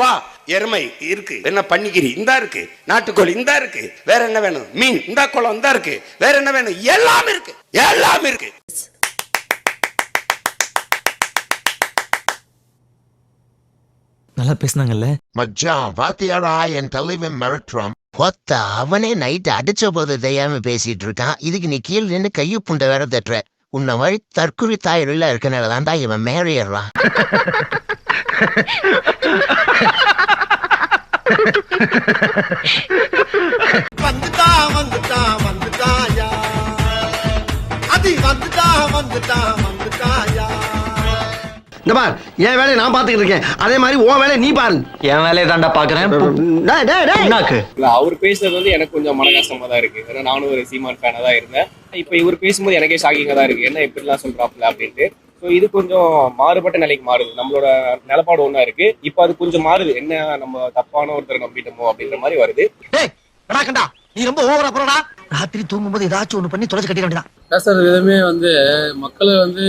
வா எருமை இருக்கு. என்ன பன்னிக்கிரி இந்தா இருக்கு. நாட்டுக்கோழி இந்தா இருக்கு. வேற என்ன வேணும்? மீன் இந்தா குளம் இந்தா இருக்கு. வேற என்ன வேணும்? எல்லாம் இருக்கு. எல்லாம் இருக்கு. நல்லா பேசுனாங்கல்ல? மச்சான் பாத்தியாடா என் தலைவன் மிரட்டுறான். கொத்த அவனே நைட் அடிச்ச போது தெரியாம பேசிட்டு இருக்கான். இதுக்கு நீ கீழ் நின்று கையை புண்டை வேற தட்டுற. உன்னை மாதிரி தற்குறி தாயில இருக்கனால தான்டா இவன் மேறிடுறான் வந்துட்டா வந்துட்டா வந்துட்டாயா? அது வந்துட்டா வந்துட்டா வந்துட்டாயா? இந்த பார் என் வேலையை நான் பாத்துக்கிட்டு இருக்கேன். அதே மாதிரி உன் வேலையை நீ பாரு. என் வேலையை தாண்டா பாக்குறேன் டேய், டேய், டேய். என்னாக்கு? இல்ல அவர் பேசுறது வந்து எனக்கு கொஞ்சம் மன கஷ்டமா தான் இருக்கு. ஏன்னா நானும் ஒரு சீமான் ஃபேனா தான் இருந்தேன். இப்போ இவர் பேசும்போது எனக்கே ஷாக்கிங்கா தான் இருக்கு. என்ன இப்படிலாம் சொல்றாப்ல அப்படின்ட்டு. ஸோ இது கொஞ்சம் மாறுபட்ட நிலைக்கு மாறுது. நம்மளோட நிலப்பாடு ஒன்றா இருக்கு. இப்போ அது கொஞ்சம் மாறுது. என்ன நம்ம தப்பான ஒருத்தரை நம்பிட்டோமோ அப்படின்ற மாதிரி வருது. டேய் நீ ரொம்ப ஓவரா போறடா. ராத்திரி தூங்கும்போது ஏதாச்சும் ஒண்ணு பண்ணி தொலைச்சு கட்டிட வேண்டியதான் பேசுற விதமே வந்து மக்களை வந்து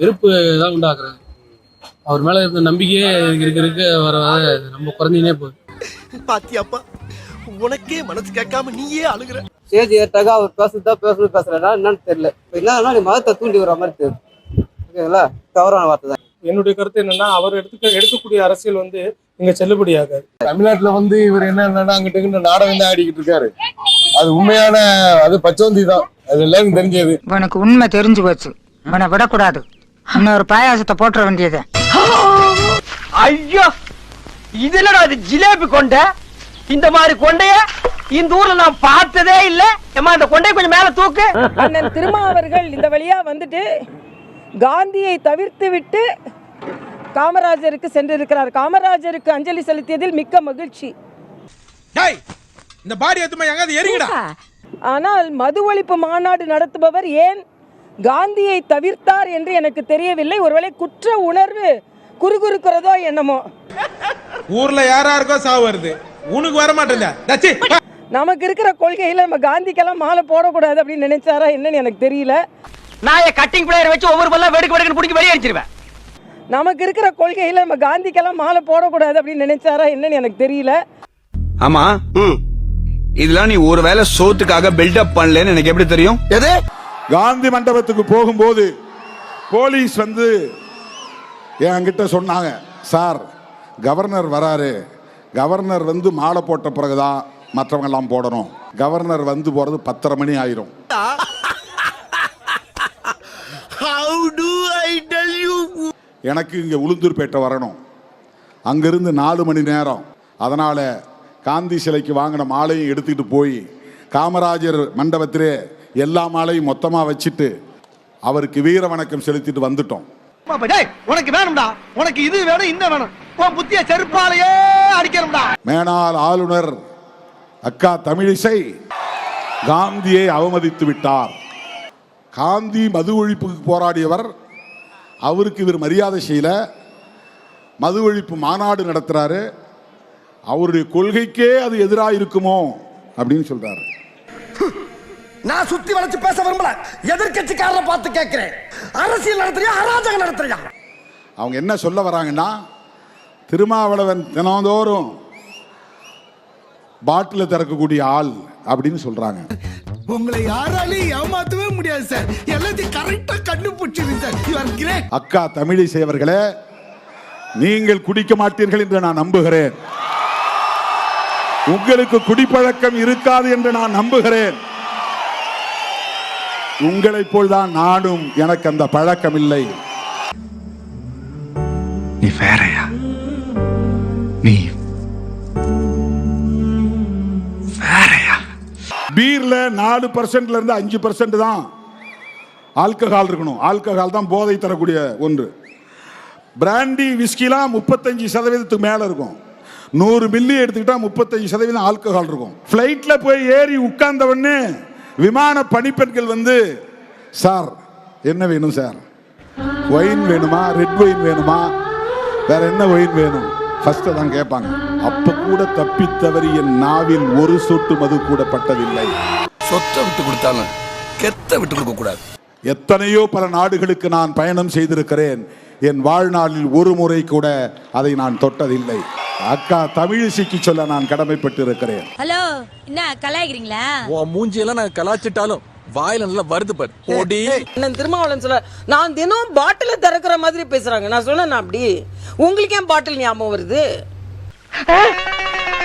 வெறுப்பு தான் உண்டாக்குறது அவர் மேல இருந்த நம்பிக்கையே இருக்க இருக்க வர வர ரொம்ப குறைஞ்சினே போகுது. பாத்தியாப்பா உனக்கே மனசு கேட்காம நீயே அழுகுற. ஸ்டேஜ் ஏற்றாக அவர் பேசுறதா பேசணும் பேசுறா என்னன்னு தெரியல. இப்போ என்னன்னா நீ மதத்தை தூண்டி வர மாதிரி தெரியுது. ஓகேங்களா? தவறான வார்த்தை தான். என்னுடைய கருத்து என்னன்னா அவர் எடுத்துக்க எடுக்கக்கூடிய அரசியல் வந்து இங்க செல்லுபடியாகாது தமிழ்நாட்டுல வந்து இவர் என்ன என்னன்னா அங்கிட்டு நாடகம் தான் ஆடிக்கிட்டு இருக்காரு. அது உண்மையான அது பச்சோந்தி தான். அது எல்லாருக்கும் தெரிஞ்சது. உனக்கு உண்மை தெரிஞ்சு போச்சு. உன்னை விடக்கூடாது. இன்னொரு பாயாசத்தை போட்டுற வேண்டியது. ஐயோ! இதுலடா அது ஜிலேபி கொண்டை? இந்த மாதிரி கொண்டைய இந்த ஊர்ல நான் பார்த்ததே இல்ல. ஏமா இந்த கொண்டைய கொஞ்சம் மேல தூக்கு. அண்ணன் திருமாவர்கள் இந்த வழியா வந்துட்டு காந்தியை தவிர்த்து விட்டு காமராஜருக்கு சென்றிருக்கிறார். காமராஜருக்கு அஞ்சலி செலுத்தியதில் மிக்க மகிழ்ச்சி. இந்த பாடி எத்துமா எங்காவது எரிங்கடா ஆனால் மது ஒழிப்பு மாநாடு நடத்துபவர் ஏன்? காந்தியை தவிர்த்தார் என்று எனக்கு தெரியவில்லை. ஒருவேளை குற்ற உணர்வு குறுகுறுக்கிறதோ என்னமோ. ஊர்ல யாரா இருக்கோ சாவு வருது. உனக்கு வர மாட்டேன் நமக்கு இருக்கிற கொள்கையில நம்ம காந்திக்கெல்லாம் மாலை போடக்கூடாது அப்படின்னு நினைச்சாரா என்னன்னு எனக்கு தெரியல. நான் கட்டிங் பிளேயர் வச்சு ஒவ்வொரு பல்ல வெடுக்கு வெடுக்கு பிடிச்சி வெளியே அடிச்சிருவேன். நமக்கு இருக்கிற கொள்கையில நம்ம காந்திக்கெல்லாம் மாலை போடக்கூடாது அப்படின்னு நினைச்சாரா என்னன்னு எனக்கு தெரியல. ஆமா. இதெல்லாம் நீ ஒருவேளை சோத்துக்காக பில்டப் பண்ணலன்னு எனக்கு எப்படி தெரியும்? எது? காந்தி மண்டபத்துக்கு போகும்போது போலீஸ் வந்து என்கிட்ட சொன்னாங்க சார் கவர்னர் வராரு. கவர்னர் வந்து மாலை போட்ட பிறகுதான் மற்றவங்க எல்லாம் போடணும். கவர்னர் வந்து போறது பத்தரை மணி ஆயிரும். How do I tell you எனக்கு இங்கே உளுந்தூர்பேட்டை வரணும். அங்கிருந்து நாலு மணி நேரம். அதனால் காந்தி சிலைக்கு வாங்கின மாலையும் எடுத்துக்கிட்டு போய் காமராஜர் மண்டபத்திலே எல்லா மாலையும் மொத்தமாக வச்சுட்டு அவருக்கு வீர வணக்கம் செலுத்திட்டு வந்துட்டோம். உனக்கு வேணும்டா. உனக்கு இது வேணும் இந்த வேணும். உன் புத்திய செருப்பாலேயே அடிக்கணும்டா. மேனால் ஆளுநர் அக்கா தமிழிசை காந்தியை அவமதித்து விட்டார். காந்தி மது ஒழிப்புக்கு போராடியவர் அவருக்கு இவர் மரியாதை செய்யல. மது ஒழிப்பு மாநாடு நடத்துறாரு. அவருடைய கொள்கைக்கே அது எதிராக இருக்குமோ அப்படின்னு சொல்றாரு. நான் சுத்தி வளைச்சு பேச விரும்பல. எதிர்க்கட்சிக்காரரை பார்த்து கேட்கிறேன். அரசியல் நடத்துறியா அராஜகம் நடத்துறியா? அவங்க என்ன சொல்ல வராங்கன்னா திருமாவளவன் தினந்தோறும் பாட்டில் திறக்கக்கூடிய ஆள் அப்படின்னு சொல்றாங்க. உங்களை யாராலையும் ஏமாத்தவே முடியாது சார் எல்லாத்தையும் கரெக்டா கண்டுபிடிச்சிருங்க சார் யூ ஆர் கிரேட் அக்கா தமிழிசை அவர்களே நீங்கள் குடிக்க மாட்டீர்கள் என்று நான் நம்புகிறேன். உங்களுக்கு குடிப்பழக்கம் இருக்காது என்று நான் நம்புகிறேன். உங்களைப் போல்தான் நானும் எனக்கு அந்த பழக்கம் இல்லை நீ வேறயா? நீ வேறயா? பீர்ல நாலு பர்சன்ட்ல இருந்து அஞ்சு பர்சன்ட் தான் ஆல்கஹால் இருக்கணும். ஆல்கஹால் தான் போதை தரக்கூடிய ஒன்று. பிராண்டி விஸ்கிலாம் முப்பத்தஞ்சு சதவீதத்துக்கு மேல இருக்கும். நூறு மில்லி எடுத்துக்கிட்டா முப்பத்தஞ்சு சதவீதம் ஆல்கஹால் இருக்கும். ஃப்ளைட்ல போய் ஏறி உட்கார்ந்தவொடனே விமான பணிப்பெண்கள் வந்து சார் என்ன வேணும் சார்? ஒயின் வேணுமா? ரெட் ஒயின் வேணுமா? வேற என்ன ஒயின் வேணும்? ஃபர்ஸ்ட் தான் கேட்பாங்க. அப்ப கூட தப்பித்தவறி என் நாவில் ஒரு சொட்டு மது கூட பட்டதில்லை. சொத்தை விட்டு கொடுத்தாலும் கெத்த விட்டு கொடுக்க கூடாது. எத்தனையோ பல நாடுகளுக்கு நான் பயணம் செய்திருக்கிறேன். என் வாழ்நாளில் ஒரு முறை கூட அதை நான் தொட்டதில்லை. அக்கா தமிழிசைக்கு சொல்ல நான் கடமைப்பட்டு இருக்கிறேன் ஹலோ என்ன கலாய்க்கிறீங்களா? உன் மூஞ்சியெல்லாம் நான் கலாச்சிட்டாலும் வாயில நல்லா வருது பாரு. ஓடி என்ன திருமாவளவன் சொல்ல நான் தினம் பாட்டில திறக்கிற மாதிரி பேசுறாங்க. நான் சொன்னேன் அப்படி உங்களுக்கு ஏன் பாட்டில் ஞாபகம் வருது?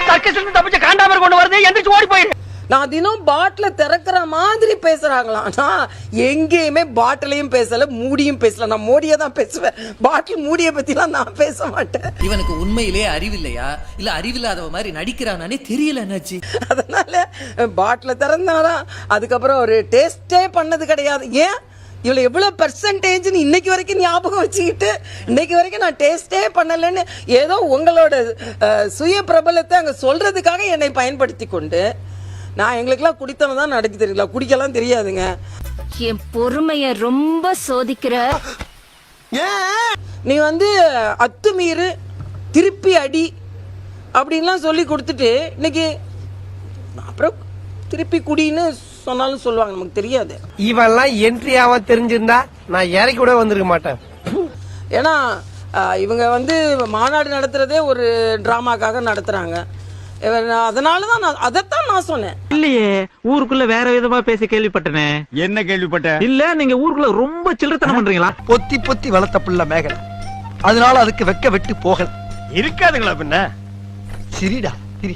சர்க்கஸ் இருந்து தப்பிச்ச காண்டாமர் கொண்டு வருது எந்திரிச்சு ஓடி போயிரு. நான் தினம் பாட்டில திறக்கிற மாதிரி பேசுறாங்களாம். நான் எங்கேயுமே பாட்டிலையும் பேசல மூடியும் பேசல. நான் மோடியை தான் பேசுவேன். பாட்டில் மூடியை பத்திலாம் நான் பேச மாட்டேன். இவனுக்கு உண்மையிலே அறிவில்லையா இல்ல அறிவில்லாதவ மாதிரி நடிக்கிறானே தெரியல என்னாச்சு. அதனால பாட்டில திறந்தாரா அதுக்கப்புறம் ஒரு டேஸ்டே பண்ணது கிடையாது. ஏன்? இவ்வளோ எவ்வளோ பர்சன்டேஜ்னு இன்னைக்கு வரைக்கும் ஞாபகம் வச்சுக்கிட்டு இன்னைக்கு வரைக்கும் நான் டேஸ்டே பண்ணலைன்னு ஏதோ உங்களோட சுய பிரபலத்தை அங்கே சொல்றதுக்காக என்னை பயன்படுத்தி கொண்டு நான் எங்களுக்கெல்லாம் குடித்தனம் தான் நடக்க தெரியல குடிக்கலாம் தெரியாதுங்க. என் பொறுமைய ரொம்ப சோதிக்கிற. நீ வந்து அத்துமீறு திருப்பி அடி அப்படின்லாம் சொல்லி கொடுத்துட்டு இன்னைக்கு அப்புறம் திருப்பி குடின்னு சொன்னாலும் சொல்லுவாங்க நமக்கு தெரியாது. இவெல்லாம் என்ட்ரி ஆக தெரிஞ்சிருந்தா நான் இறக்கி கூட வந்திருக்க மாட்டேன். ஏன்னா இவங்க வந்து மாநாடு நடத்துறதே ஒரு ட்ராமாக்காக நடத்துறாங்க. அதனால தான் நான் அதைத்தான் நான் சொன்னேன். இல்லையே ஊருக்குள்ள வேற விதமா பேசி கேள்விப்பட்டனே. என்ன கேள்விப்பட்ட? இல்ல நீங்க ஊருக்குள்ள ரொம்ப சில்லறத்தனம் பண்றீங்களா? பொத்தி பொத்தி வளர்த்த புள்ள மேகல. அதனால அதுக்கு வெக்க வெட்டு போகல. இருக்காதுங்களா பின்ன? சிரிடா சிரி.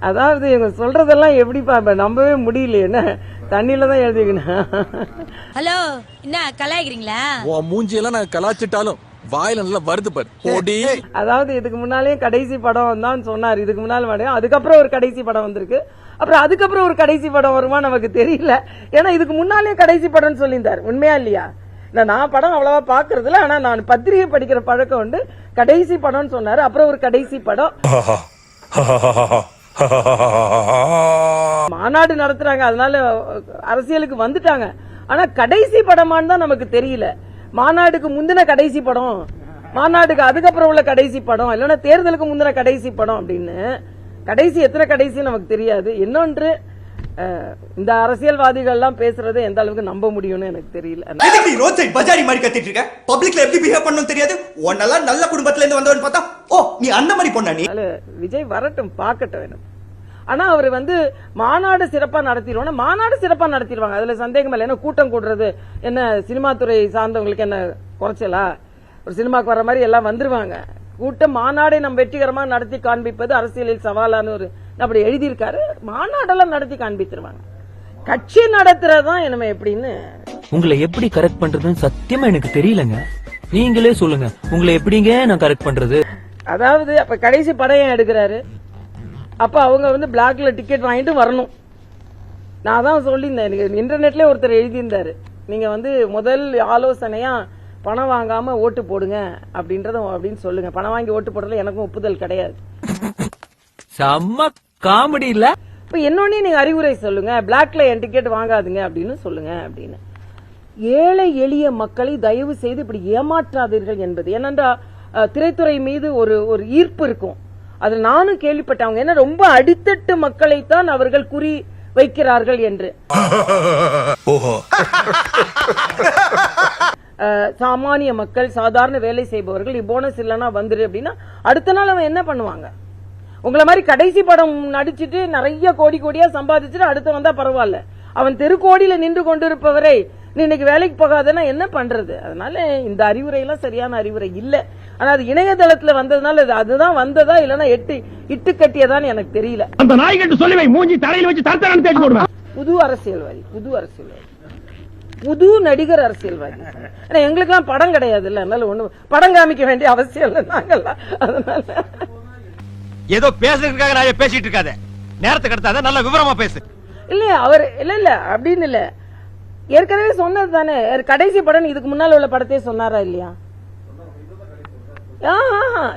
அதாவது இவங்க சொல்றதெல்லாம் எப்படிப்பா இப்ப நம்பவே முடியல என்ன? தண்ணியில தான் எழுதிக்கணும் ஹலோ என்ன கலாய்க்கிறீங்களா? உன் மூஞ்சியெல்லாம் நான் கலாச்சிட்டாலும் வாயில நல்லா வருது பாரு. ஓடி அதாவது இதுக்கு முன்னாலே கடைசி படம் தான் சொன்னார். இதுக்கு முன்னால் படம் அதுக்கப்புறம் ஒரு கடைசி படம் வந்திருக்கு. அப்புறம் அதுக்கப்புறம் ஒரு கடைசி படம் வருமா நமக்கு தெரியல. ஏன்னா இதுக்கு முன்னாலே கடைசி படம்னு சொல்லியிருந்தார். உண்மையா இல்லையா? இல்ல நான் படம் அவ்வளவா பாக்குறது இல்ல ஆனா நான் பத்திரிகை படிக்கிற பழக்கம் உண்டு. கடைசி படம்னு சொன்னாரு. அப்புறம் ஒரு கடைசி படம். மாநாடு நடத்துறாங்க. அதனால அரசியலுக்கு வந்துட்டாங்க. ஆனா கடைசி படமான்னு தான் நமக்கு தெரியல. மாநாடுக்கு முந்தின கடைசி படம். மாநாடுக்கு அதுக்கப்புறம் உள்ள கடைசி படம். இல்லைன்னா தேர்தலுக்கு முந்தின கடைசி படம் அப்படின்னு கடைசி எத்தனை கடைசி நமக்கு தெரியாது. இன்னொன்று இந்த அரசியல்வாதிகள்லாம் பேசுறதை எந்த அளவுக்கு நம்ப முடியும்னு எனக்கு தெரியல. எதுக்கு நீ ரோட் சைடு பஜாரி மாதிரி கத்திட்டு இருக்க? பப்ளிக்ல எப்படி பிஹேவ் பண்ணணும் தெரியாது. உன்னெல்லாம் நல்ல குடும்பத்துல இருந்து வந்தவன் பார்த்தா ஓ நீ அந்த மாதிரி பொண்ணா நீ? விஜய் வரட்டும் பார்க்கட்டும் வேணும் ஆனா அவர் வந்து மாநாடு சிறப்பா நடத்திடுவோம் மாநாடு சிறப்பா நடத்திடுவாங்க. அதுல சந்தேகம் இல்லை. ஏன்னா கூட்டம் கூடுறது? என்ன சினிமா துறை சார்ந்தவங்களுக்கு என்ன குறைச்சலா? ஒரு சினிமாக்கு வர மாதிரி எல்லாம் வந்துருவாங்க. கூட்டம் மாநாடை நம்ம வெற்றிகரமா நடத்தி காண்பிப்பது அரசியலில் சவாலான ஒரு அப்படி எழுதியிருக்காரு. மாநாடெல்லாம் நடத்தி காண்பித்துருவாங்க. கட்சி நடத்துறதுதான் என்னமே எப்படின்னு. உங்களை எப்படி கரெக்ட் பண்றதுன்னு சத்தியமா எனக்கு தெரியலங்க. நீங்களே சொல்லுங்க. உங்களை எப்படிங்க நான் கரெக்ட் பண்றது? அதாவது அப்ப கடைசி படம் ஏன் எடுக்கிறாரு. அப்ப அவங்க வந்து பிளாக்ல டிக்கெட் வாங்கிட்டு வரணும். நான் தான் சொல்லியிருந்தேன் எனக்கு இன்டர்நெட்லயே ஒருத்தர் எழுதியிருந்தாரு. நீங்க வந்து முதல் ஆலோசனையா பணம் வாங்காம ஓட்டு போடுங்க அப்படின்றத அப்படின்னு சொல்லுங்க. பணம் வாங்கி ஓட்டு போடுறதுல எனக்கும் ஒப்புதல் கிடையாது. செம்ம காமெடி இல்ல? இப்ப என்னொன்னே நீங்க அறிவுரை சொல்லுங்க. பிளாக்ல என் டிக்கெட் வாங்காதுங்க அப்படின்னு சொல்லுங்க அப்படின்னு. ஏழை எளிய மக்களை தயவு செய்து இப்படி ஏமாற்றாதீர்கள் என்பது. ஏனென்றா திரைத்துறை மீது ஒரு ஒரு ஈர்ப்பு இருக்கும். அதில் நானும் கேள்விப்பட்டேன் அவங்க என்ன ரொம்ப அடித்தட்டு மக்களைத்தான் அவர்கள் குறி வைக்கிறார்கள் என்று. சாமானிய மக்கள் சாதாரண வேலை செய்பவர்கள் போனஸ் இல்லைன்னா வந்துரு அப்படின்னா அடுத்த நாள் அவன் என்ன பண்ணுவாங்க? உங்களை மாதிரி கடைசி படம் நடிச்சிட்டு நிறைய கோடி கோடியா சம்பாதிச்சுட்டு அடுத்து வந்தா பரவாயில்ல. அவன் தெருக்கோடியில நின்று கொண்டிருப்பவரை நீ இன்னைக்கு வேலைக்கு போகாதன்னா என்ன பண்றது? அதனால இந்த அறிவுரை எல்லாம் சரியான அறிவுரை இல்ல. ஆனா அது இணையதளத்துல வந்ததுனால அது- அதுதான் வந்ததா இல்லைன்னா எட்டு இட்டு கட்டியதான்னு எனக்கு தெரியல. அந்த நாய்கிட்ட சொல்லி வை மூஞ்சி தலையில வச்சு தரத்தரன்னு தேடி போடுவேன். புது அரசியல்வாதி புது அரசியல்வாதி. புது நடிகர் அரசியல்வாதி. ஏன்னா எங்களுக்கெல்லாம் படம் கிடையாது இல்ல அதனால ஒண்ணு படம் காமிக்க வேண்டிய அவசியம் இல்லை நாங்கெல்லாம். அதனால ஏதோ பேசுறதுக்காக நான் பேசிட்டு இருக்காத. நேரத்தை கடத்தாத நல்ல விவரமா பேசு. இல்ல அவர் இல்ல இல்ல அப்படின்னு இல்ல. ஏற்கனவே சொன்னது தானே கடைசி படம் இதுக்கு முன்னால உள்ள படத்தையே சொன்னாரா இல்லையா?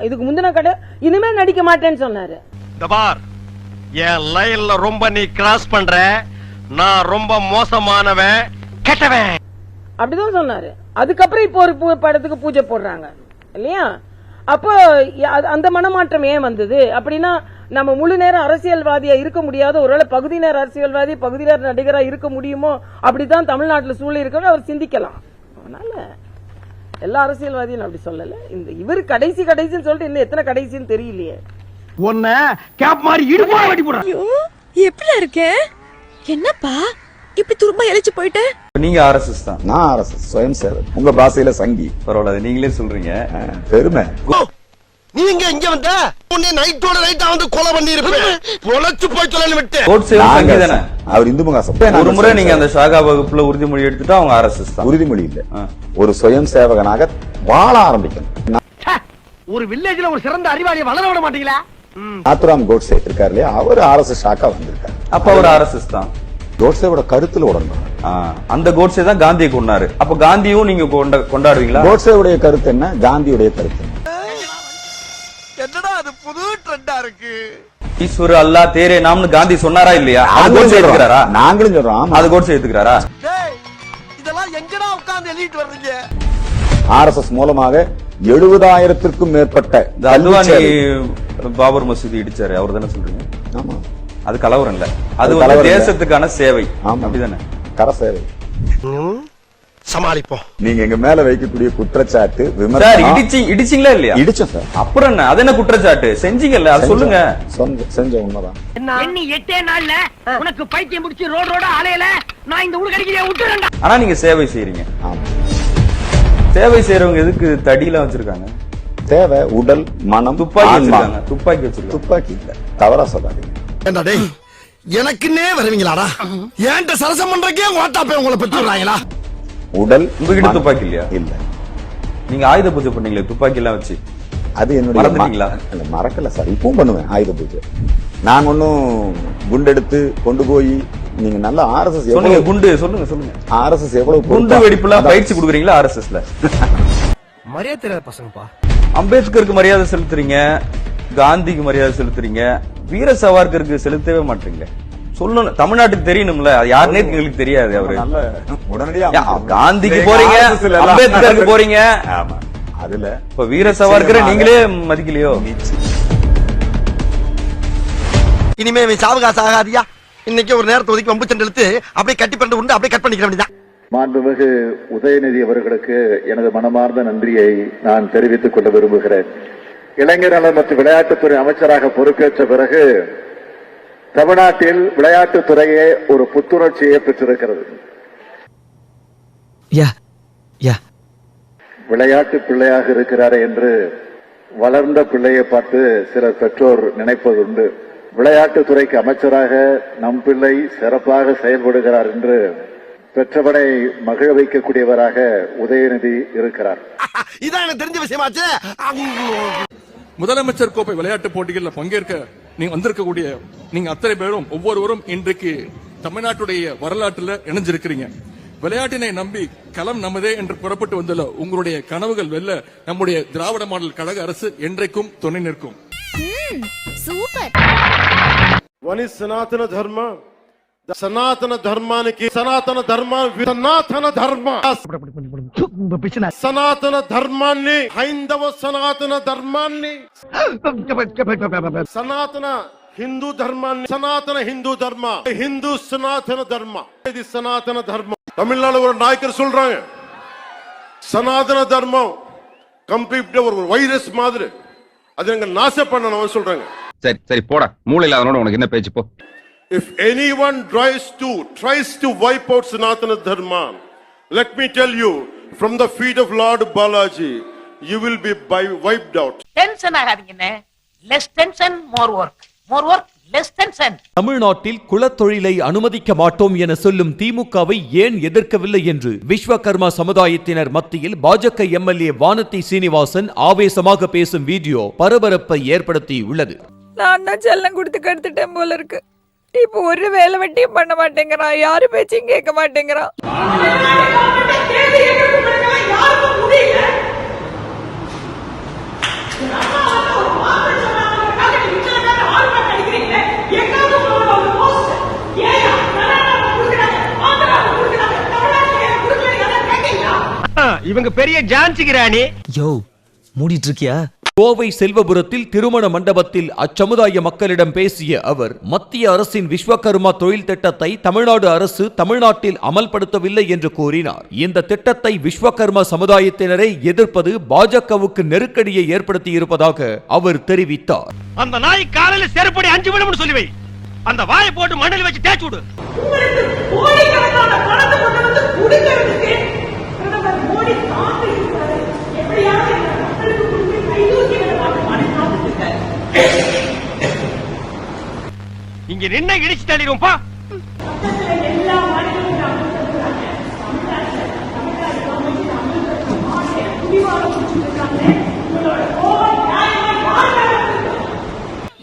இதுக்கு முந்தின கடை இனிமே நடிக்க மாட்டேன்னு சொன்னாரு. என் லைன்ல ரொம்ப நீ கிராஸ் பண்ற. நான் ரொம்ப மோசமானவன் கெட்டவன். அப்படிதான் சொன்னாரு. அதுக்கப்புறம் இப்போ ஒரு படத்துக்கு பூஜை போடுறாங்க. இல்லையா? அப்போ அந்த மனமாற்றம் ஏன் வந்தது? அப்படின்னா நம்ம முழு நேரம் அரசியல்வாதியா இருக்க முடியாத ஒருவேளை பகுதி நேர அரசியல்வாதி பகுதி நேர நடிகரா இருக்க முடியுமோ அப்படித்தான் தமிழ்நாட்டுல சூழல் இருக்கணும் அவர் சிந்திக்கலாம். அதனால எல்லா அரசியல்வாதியும் அப்படி சொல்லல. இந்த இவர் கடைசி கடைசின்னு சொல்லிட்டு இன்னும் எத்தனை கடைசின்னு தெரியலையே. உன்ன கேப் மாதிரி போடுறேன். எப்படி இருக்க? என்னப்பா? இப்படி துரும்ப எழிச்சு போயிட்டு? நீங்க ஆர்எஸ்எஸ் தான். நான் அரசு சுயம் சேவன் உங்க பாசையில சங்கி. பரவாயில்ல நீங்களே சொல்றீங்க. பெருமை. நீ எங்க இங்க வந்த? உன்னை நைட்டோட நைட்டா வந்து கொலை பண்ணி இருப்பேன் பொழைச்சு போய் சொல்லு விட்டு கோட்ஸே சங்கி தானே? அவர் இந்து மகாசம் ஒரு முறை நீங்க அந்த ஷாகா வகுப்புல உறுதிமொழி எடுத்துட்டா அவங்க ஆர்எஸ்எஸ் தான். உறுதிமொழி இல்ல. ஒரு சுயம் சேவகனாக வாழ ஆரம்பிக்கணும். ஒரு வில்லேஜ்ல ஒரு சிறந்த அறிவாளியை வளர விட மாட்டீங்களா? நாத்துராம் கோட்ஸே இருக்காரு இல்லையா? அவர் ஆர்எஸ்எஸ் ஷாக்கா வந்திருக்காரு. அப்ப அவர் ஆர்எஸ்எஸ் தான். கோட்ஸேவோட கருத்துல உடன்படும் ஆ, அந்த கோட்ஸே தான் காந்தியை கொண்டாரு அப்ப காந்தியும் நீங்க கொண்ட கொண்டாடுவீங்களா? கோட்ஸேவுடைய கருத்து என்ன? காந்தியுடைய கருத்து என்ன? என்னடா அது புது ட்ரெண்டா இருக்கு? ஈஸ்வரு அல்லா தேரே நாம்னு காந்தி சொன்னாரா இல்லையா? அது நாங்களும் கோட்ஸே சொல்றோம். எடுத்துக்கிறாரா நாங்களும் சொல்றோம். அது கோட்ஸே எடுத்துக்கிறாரா டேய் இதெல்லாம் எங்கடா உட்கார்ந்து எழுதிட்டு வர்றீங்க? ஆர்எஸ்எஸ் மூலமாக எழுபதாயிரத்திற்கும் மேற்பட்ட பாபர் மசூதி இடிச்சாரு. அவர் தானே சொல்றீங்க? ஆமா. அது கலவரம் இல்ல. அது வந்து. தேசத்துக்கான சேவை. ஆமா. அப்படிதானே? கர சேவை. சமாளிப்போம். நீங்க எங்க மேல வைக்கக்கூடிய குற்றச்சாட்டு சார் விமர்சனம் இடிச்சி இடிச்சிங்களா இல்லையா? இடிச்சோம் சார். அப்புறம் என்ன? அது என்ன குற்றச்சாட்டு? செஞ்சீங்கல்ல அது சொல்லுங்க. சொந்த- செஞ்ச உண்மைதான். எண்ணி எட்டே நாள்ல உனக்கு பைத்தியம் முடிச்சு ரோடு ரோட அலையல நான் இந்த ஊருக்கு அடிக்கிறேன் விட்டுறேன்டா. ஆனா நீங்க சேவை செய்றீங்க. ஆமா சேவை செய்யறவங்க எதுக்கு தடியெல்லாம் வச்சிருக்காங்க? தேவை உடல் மனம் துப்பாக்கி. வச்சிருக்காங்க. துப்பாக்கி வச்சிருக்காங்க. துப்பாக்கி இல்ல. தவறா சொல்லாதீங்க. ஏண்டா டேய் எனக்குன்னே வருவீங்களாடா? ஏன்ட்ட சரசம் பண்றக்கே ஓட்டா போய் உங்களை பெற்று விடுறாங்களா? உடல் உங்ககிட்ட. துப்பாக்கி இல்லையா இல்ல. நீங்க ஆயுத பூஜை பண்ணீங்களே துப்பாக்கி எல்லாம் வச்சு. அது என்னுடைய மறக்கல சார். இப்பவும் பண்ணுவேன் ஆயுத பூஜை. நான் ஒன்னும் குண்டெடுத்து கொண்டு போய் நீங்க நல்ல ஆர்எஸ்எஸ் சொல்லுங்க எவ்வளவு குண்டு சொல்லுங்க சொல்லுங்க. ஆர்எஸ்எஸ் எவ்வளவு குண்டு அதான். பயிற்சி கொடுக்குறீங்களா ஆர்எஸ்எஸ்ல? மரியாதை தெரியாத பசங்கப்பா. அம்பேத்கருக்கு மரியாதை செலுத்துறீங்க. காந்திக்கு மரியாதை செலுத்துறீங்க. வீர சவார்கருக்கு செலுத்தவே மாட்டீங்க. சொல்லணும் தமிழ்நாட்டுக்கு தெரியணும்ல. அது யாருன்னே எங்களுக்கு தெரியாது அவரு. காந்திக்கு போறீங்க. அம்பேத்கருக்கு போறீங்க. ஆமா. அதுல இப்ப வீர சவார்கரை. நீங்களே மதிக்கலையோ? இனிமே இவன் சாவகாசம் ஆகாதியா? இன்னைக்கு ஒரு நேரத்தை ஒதுக்கி வம்பு சண்டை இழுத்து அப்படியே கட்டி பண்ணிட்டு உண்டு அப்படியே கட் பண்ணிக்கிற வேண்டியதான் மாண்புமிகு உதயநிதி அவர்களுக்கு எனது மனமார்ந்த நன்றியை நான் தெரிவித்துக் கொள்ள விரும்புகிறேன். இளைஞர் நலன் மற்றும் விளையாட்டுத்துறை அமைச்சராக பொறுப்பேற்ற பிறகு தமிழ்நாட்டில் விளையாட்டுத்துறையே ஒரு புத்துணர்ச்சியை பெற்றிருக்கிறது. யா யா. விளையாட்டு பிள்ளையாக இருக்கிறாரே என்று வளர்ந்த பிள்ளையை பார்த்து சில பெற்றோர் நினைப்பதுண்டு. விளையாட்டுத்துறைக்கு அமைச்சராக நம் பிள்ளை சிறப்பாக செயல்படுகிறார் என்று பெற்றவனை மகிழ வைக்கக்கூடியவராக உதயநிதி இருக்கிறார். இதான் எனக்கு தெரிஞ்ச விஷயமா முதலமைச்சர் கோப்பை விளையாட்டு போட்டிகளில் பங்கேற்க நீங்க வந்திருக்கக்கூடிய நீங்க அத்தனை பேரும் ஒவ்வொருவரும் இன்றைக்கு தமிழ்நாட்டுடைய வரலாற்றில் இணைஞ்சிருக்கிறீங்க. விளையாட்டினை நம்பி களம் நமதே என்று புறப்பட்டு வந்துள்ள உங்களுடைய கனவுகள் வெல்ல நம்முடைய திராவிட மாடல் கழக அரசு என்றைக்கும் துணை நிற்கும். சூப்பர். வனி சனாதன தர்மம். సనాతన ధర్మానికి సనాతన ధర్మ సనాతన ధర్మ సనాతన ధర్మాన్ని హైందవ సనాతన ధర్మాన్ని సనాతన హిందూ ధర్మాన్ని సనాతన హిందూ ధర్మ హిందూ సనాతన ధర్మ ఇది సనాతన ధర్మం தமிழ்நாடு ஒரு நாயக்கர் சொல்றாங்க சனாதன தர்மம் கம்ப்ளீட் ஒரு வைரஸ் மாதிரி அது எங்க நாச பண்ணணும் சொல்றாங்க சரி சரி போடா மூளை இல்லாதனோட உனக்கு என்ன பேச்சு போ If anyone tries to tries to wipe out Sanatana Dharma, let me tell you, from the feet of Lord Balaji, you will be by, wiped out. Tension ஆகாதீங்கண்ணே less tension more work more work less tension தமிழ்நாட்டில் குலத்தொழிலை அனுமதிக்க மாட்டோம் என சொல்லும் திமுகவை ஏன் எதிர்க்கவில்லை என்று விஸ்வகர்மா சமுதாயத்தினர் மத்தியில் பாஜக எம்எல்ஏ வானதி சீனிவாசன் ஆவேசமாக பேசும் வீடியோ பரபரப்பை ஏற்படுத்தி உள்ளது நான் தான் செல்லம் கொடுத்து கெடுத்துட்டேன் போல இருக்கு. இப்போ ஒரு வேலை வெட்டியும் பண்ண மாட்டேங்கிறான் யாரு பேச்சையும் கேட்க மாட்டேங்கிறான் இவங்க பெரிய ஜான்சி கிராணி. யோ மூடிட்டு இருக்கியா? கோவை செல்வபுரத்தில் திருமண மண்டபத்தில் அச்சமுதாய மக்களிடம் பேசிய அவர் மத்திய அரசின் விஸ்வகர்மா தொழில் திட்டத்தை தமிழ்நாடு அரசு தமிழ்நாட்டில் அமல்படுத்தவில்லை என்று கூறினார். இந்த திட்டத்தை விஸ்வகர்மா சமுதாயத்தினரை எதிர்ப்பது பாஜகவுக்கு நெருக்கடியை ஏற்படுத்தி இருப்பதாக அவர் தெரிவித்தார். அந்த நாய் காலையில செருப்படி அஞ்சு விழும்னு சொல்லி வை. அந்த வாயை போட்டு மண்ணில் வச்சு தேய்ச்சு விடு. இங்க நின்ன இடிச்சு தள்ளிடுவோம்ப்பா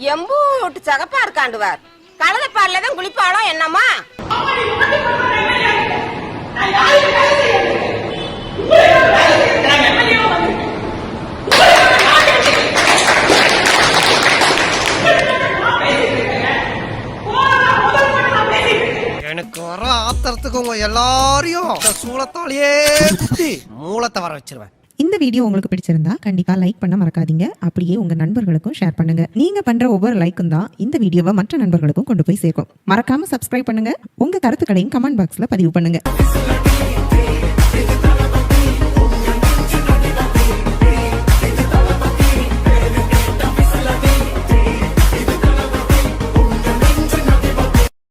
எம்பூட்டு சகப்பா இருக்காண்டுவார். கலத பால்ல தான் குளிப்பாளோ என்னம்மா? எனக்கு வர ஆத்திரத்துக்கு உங்க எல்லாரையும் இந்த சூளத்தாலேயே குத்தி மூலத்தை வர வச்சிருவேன். இந்த வீடியோ உங்களுக்கு பிடிச்சிருந்தா கண்டிப்பா லைக் பண்ண மறக்காதீங்க. அப்படியே உங்க நண்பர்களுக்கும் ஷேர் பண்ணுங்க. நீங்க பண்ற ஒவ்வொரு லைக்கும் தான் இந்த வீடியோவை மற்ற நண்பர்களுக்கும் கொண்டு போய் சேர்க்கும். மறக்காம சப்ஸ்கிரைப் பண்ணுங்க. உங்க கருத்துக்களையும் கமெண்ட் பாக்ஸ்ல பதிவு பண்ணுங்க.